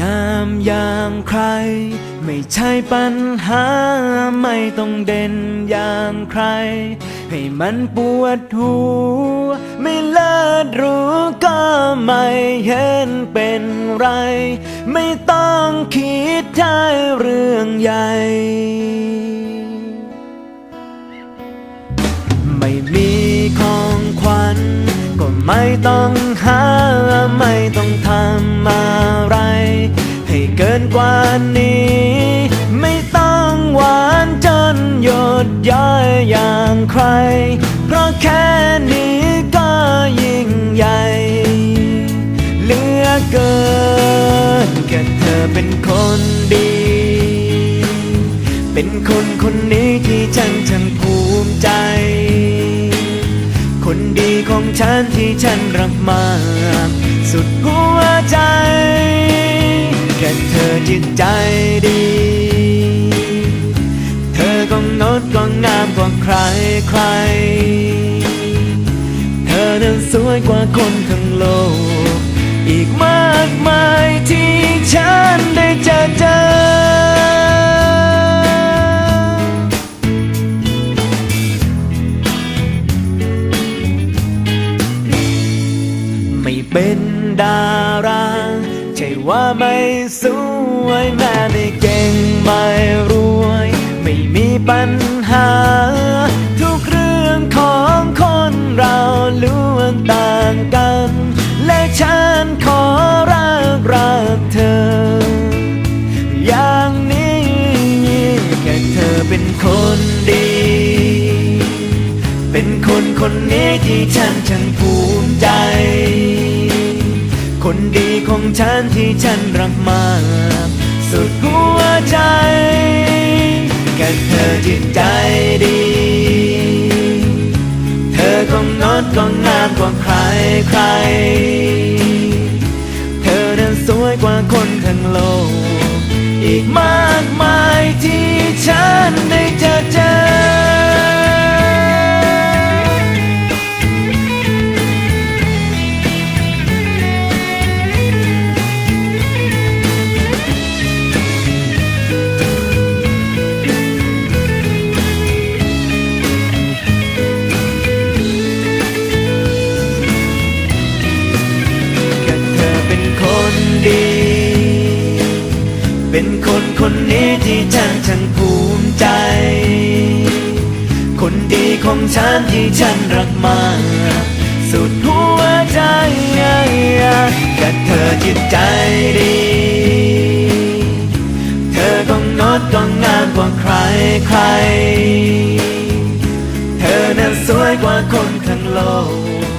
อย่างใคร ไม่ใช่ปัญหา ไม่ต้องเด่นอย่างใคร ให้มันปวดหัวไม่เลิศรู้ก็ไม่เห็นเป็นไร ไม่ต้องคิดใช่เรื่องใหญ่ไม่มีของขวัญ ก็ไม่ต้องหา ไม่ต้องทำ กินนี้ ไม่ต้องหวานจนหยดย้อยอย่างใคร เพราะแค่นี้ก็ยิ่งใหญ่ เหลือเกินแค่เธอเป็นคนดี เป็นคนคนนี้ที่ฉันช่างภูมิใจ คนดีของฉันที่ฉันรักมาก สุดหัว จิตใจดี เธอก็งดก็งามกว่าใครใคร เธอนั้นสวยกว่าคนทั้งโลก อีกมากมายที่ฉันได้เจอเจอไม่เป็นดารา ช่ว่าไม่สวยแม่ไม่เก่งไม่รวย ไม่มีปัญหา ทุกเรื่องของคนเราล้วนต่างกัน และฉันขอรักรักเธอ อย่างนี้แค่เธอเป็นคนดี เป็นคนคนนี้ที่ฉันช่างภูมิใจ ของฉันที่ฉันรักมาก สุดหัวใจแค่เธอจิตใจดี เธอก็งดก็งามกว่าใครใคร เธอนั้นสวยกว่าคนทั้งโลก อีกมากมายที่ฉันได้เจอเจอ เป็นคนดี เป็นคนคนนี้ที่ฉันช่างภูมิใจ คนดีของฉันที่ฉันรักมากสุดหัวใจแค่เธอจิตใจดี เธอก็งดก็งามกว่าใครใคร เธอนั้นสวยกว่าคนทั้งโลก